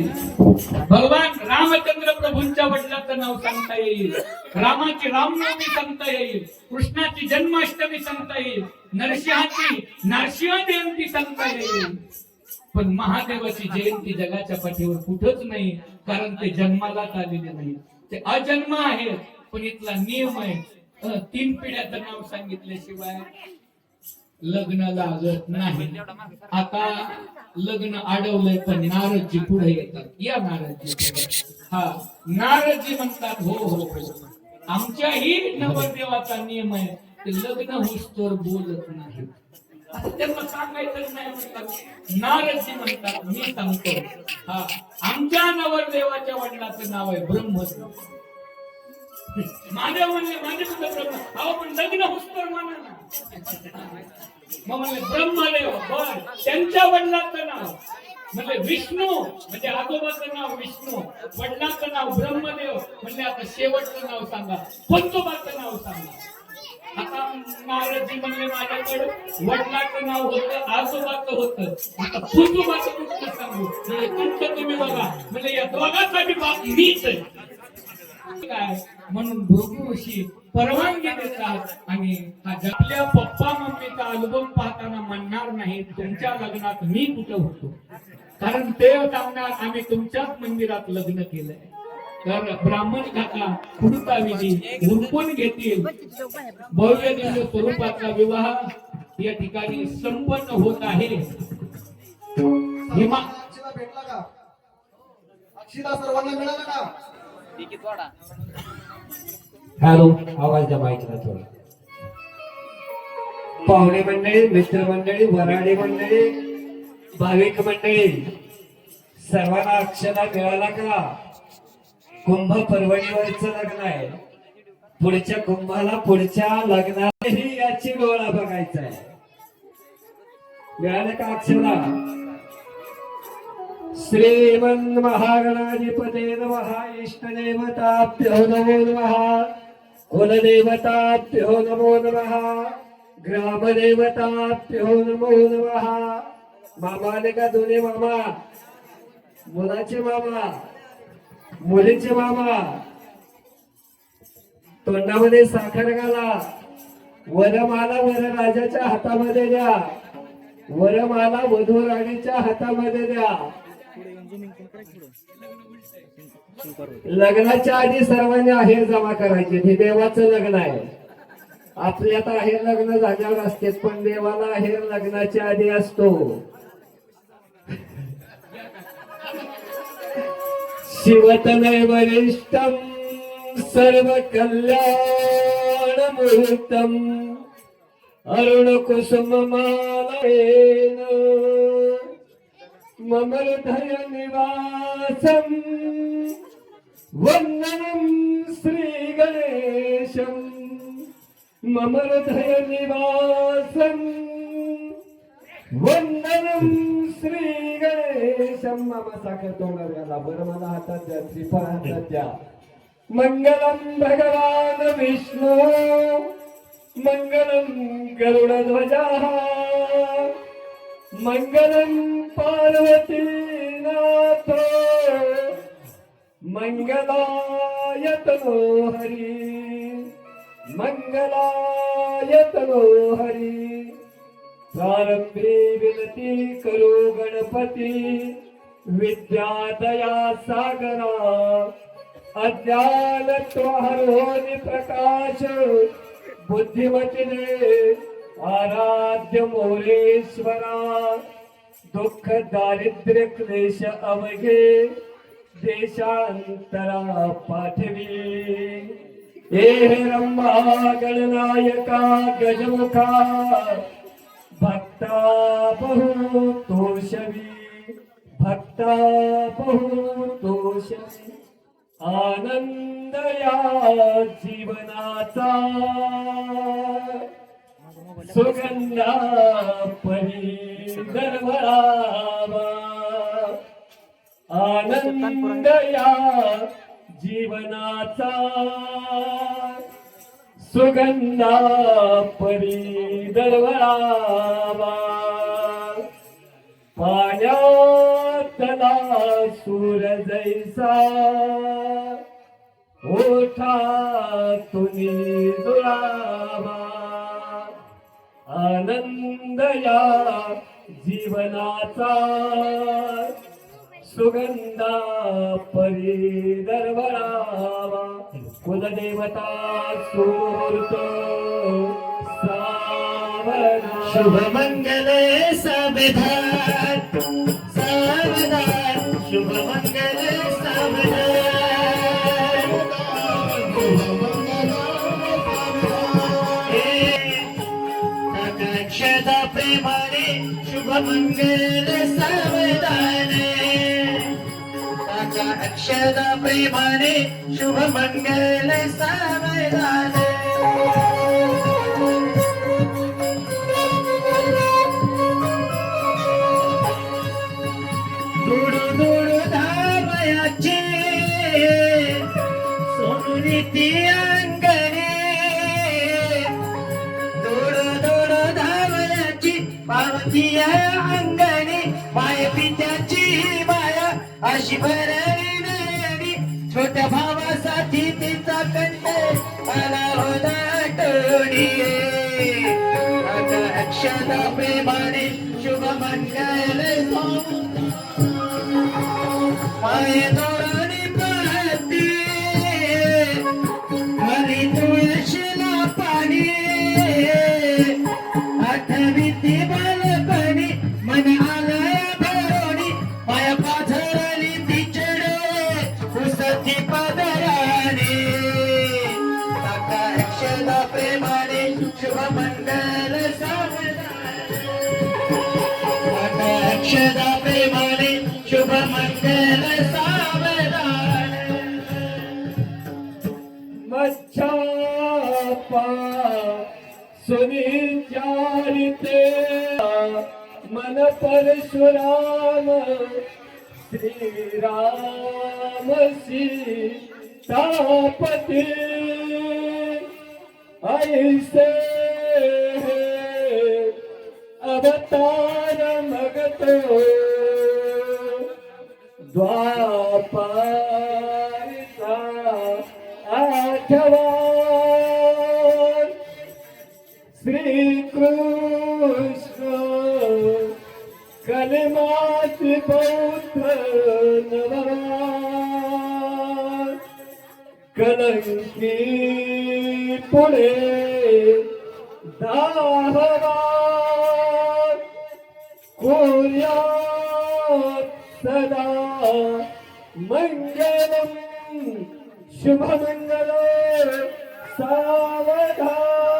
भगवान रामचंद्र प्रभूंच्या वडिलाचं नाव सांगता येईल. रामाची रामनवमी सांगता येईल. कृष्णाची जन्माष्टमी सांगता येईल. नरसिंहाची नरसिंह जयंती सांगता येईल. पण महादेवाची जयंती जगाच्या पाठीवर कुठंच नाही कारण ते जन्मालाच आलेले नाही. ते अजन्म आहेत पण इथला नियम आहे. तीन पिढ्याचं नाव सांगितल्याशिवाय लग्न लागत नाही. आता लग्न अडवलंय पण नारदजी पुढे येतात. या नारदजी हा नारदजी म्हणतात हो हो हो. आमच्याही नवरदेवाचा नियम आहे ते लग्न हुस्तर बोलत नाही. त्यांना सांगायचं नाही म्हणतात. नारदजी म्हणतात मी सांगतो. हा आमच्या नवरदेवाच्या वडिलाचं नाव आहे ब्रह्मदेव. माझ्या म्हणले माझे सुद्धा ब्रह्म. अहो पण लग्न होस्तोर म्हणा ना मग म्हणले ब्रह्मदेव हो, बर. त्यांच्या वडिलाचं नाव. म्हणजे विष्णू. म्हणजे आजोबाचं नाव विष्णू. वडिलाचं नाव ब्रह्मदेव. म्हणजे आता शेवटचं नाव सांगा. पंचोबाचं नाव सांगा. आता महाराजजी म्हणले माझ्याकडे वडिलाचं नाव होतं आजोबाचं होतं. आता पंचोबाचं कुठलं सांगू? म्हणजे तुमचं तुम्ही बघा. म्हणजे या दोघांसाठी बाप मीच आहे. काय? म्हणून भृगु ऋषी परवानगी देतात. आणि हा आपल्या पप्पा मम्मीचा अल्बम पाहताना म्हणणार नाही तुमच्या लग्नात मी कुठं होतो? कारण ते सांगणार आम्ही तुमच्याच मंदिरात लग्न केलंय. तर ब्राह्मण काका पुढचा विधी उरकून घेतील. भव्य दिव्य स्वरूपाचा विवाह या ठिकाणी संपन्न होत आहे. हिमा भेटला का? अक्षिला सर्वांना मिळाला का? हॅलो आवाज द्या माहितीला थोडा. पाहुणे मंडळी मित्रमंडळी वराडे मंडळी भाविक मंडळी सर्वांना अक्षरा मिळाला का? कुंभ परवणीवरच लग्न आहे. पुढच्या कुंभाला पुढच्या लग्नातही याची डोळा बघायचा आहे. मिळालं का अक्षरा श्रीमन्महागणाधिपते नमः इष्टदेवताभ्यो नमो नमः कुलदेवताभ्यो नमो नमः ग्रामदेवताभ्यो नमो नमः। मामाने का दोन्ही मामा मुलाचे मामा मुलीचे मामा तोंडामध्ये साखर घाला वरमाला वरराजाच्या हातामध्ये द्या वरमाला वधू राणीच्या हातामध्ये द्या. लग्नाच्या आधी सर्वांनी आहेर जमा करायचे. हे देवाचं लग्न आहे. आपल्यात आहेर लग्न झाल्यावर असते पण देवाला आहेर लग्नाच्या आधी असतो. शिवतनय वरिष्ठम सर्व कल्याण मुहूर्तम अरुण कुसुम मालेन मम हृदय निवासम वंदनम श्री गणेशम मम हृदय निवासम वंदनम श्री गणेशम मम साखर तोंडाला बरं मला हातात द्या श्रीफळ हातात द्या मंगलम भगवान विष्णू मंगलम गरुडध्वजा मंगलम मङ्गलं पार्वतीनाथ मंगलाय तनो हरी मंगलाय तनो हरी प्रारंभी विनती करो गणपती। विद्यादया सागरा। अज्ञान हरो प्रकाश बुद्धिमतीने आराध्य मोरेश्वरा दुःख दारिद्र्य क्लेश अवघे देशांतरा पाठवी. हे रंभा गणनायका गजमुखा भक्ता बहु तोषवी भक्ता बहु तोषवी आनंद या जीवनाचा. सुगंधा परी दरवळावा. आनंद या जीवनाचा. सुगंधा परी दरवळावा. पाण्यातला सूर जैसा. ओठा तुम्ही दुरावा आनंद या जीवनाचा सुगंधा परी दरवळावा कुलदेवता सुरत सावरा शुभ मंगल मंगल सावधान. काका अक्षदा प्रेमाने शुभ मंगल सावधान. अंगणे माय पित्याची माया अशी भरणी छोट्या भावासाठी तिचा कंठ मला होता टोळी आता अक्षता प्रेमाने शुभ मंगल माय माये अक्षदा प्रेमाने शुभ मंगल सावधान। मच्छापा सुनिचारिते मन परशुराम श्रीराम सीतापती। ऐसे अवतार मगतो। द्वापारिता आठवा। श्रीकृष्ण कलमाति बौद्ध नवा कलंकी पुणे दाहवा कुर्यात् सदा मङ्गलम् शुभमङ्गल सावधान।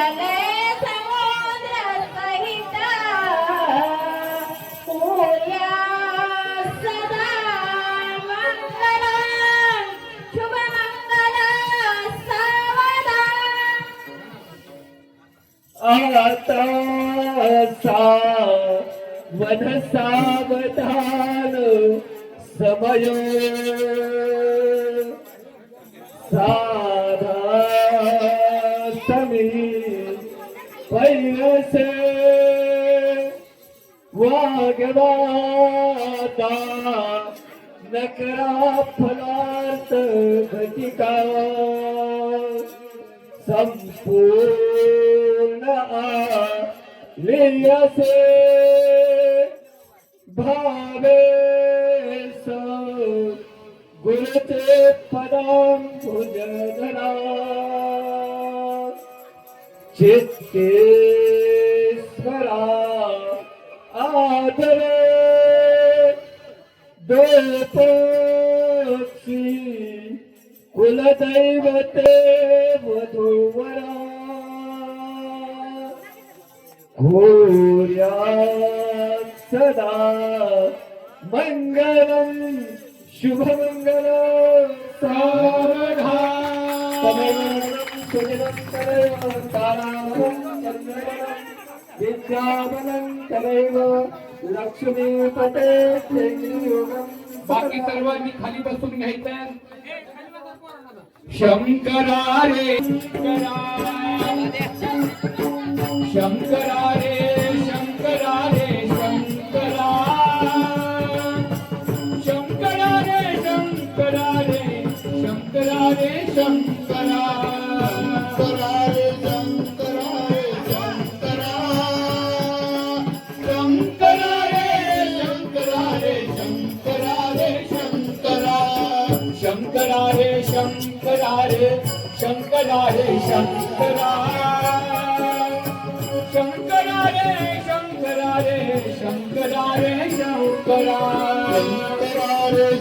जले सावधान समय. सा वागवाता नकरा फलात घटिका संपूर्ण लियसे भावे गुरुते पदाम भुजधरा चित्ते परस्परा आदरे दो पक्षी कुलदैवते वधूवरा घोर्यात् सदा मङ्गलम् शुभमङ्गलम् सावधा सुदिनं तदैव तारा लक्ष्मीपते योगम् बाकी सर्वांनी खाली बसून घ्यायचं? शंकरा रे रे शंकरा शंकरा रे शंकरा रे शंकरा रे शंकरा शिव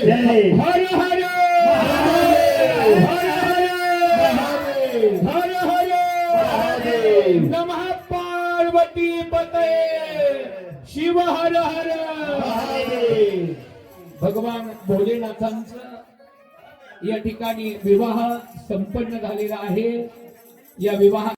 हर हर हर हर नमः पार्वती पते शिव हर हर भगवान भोलेनाथांचा या ठिकाणी विवाह संपन्न झालेला आहे. या विवाह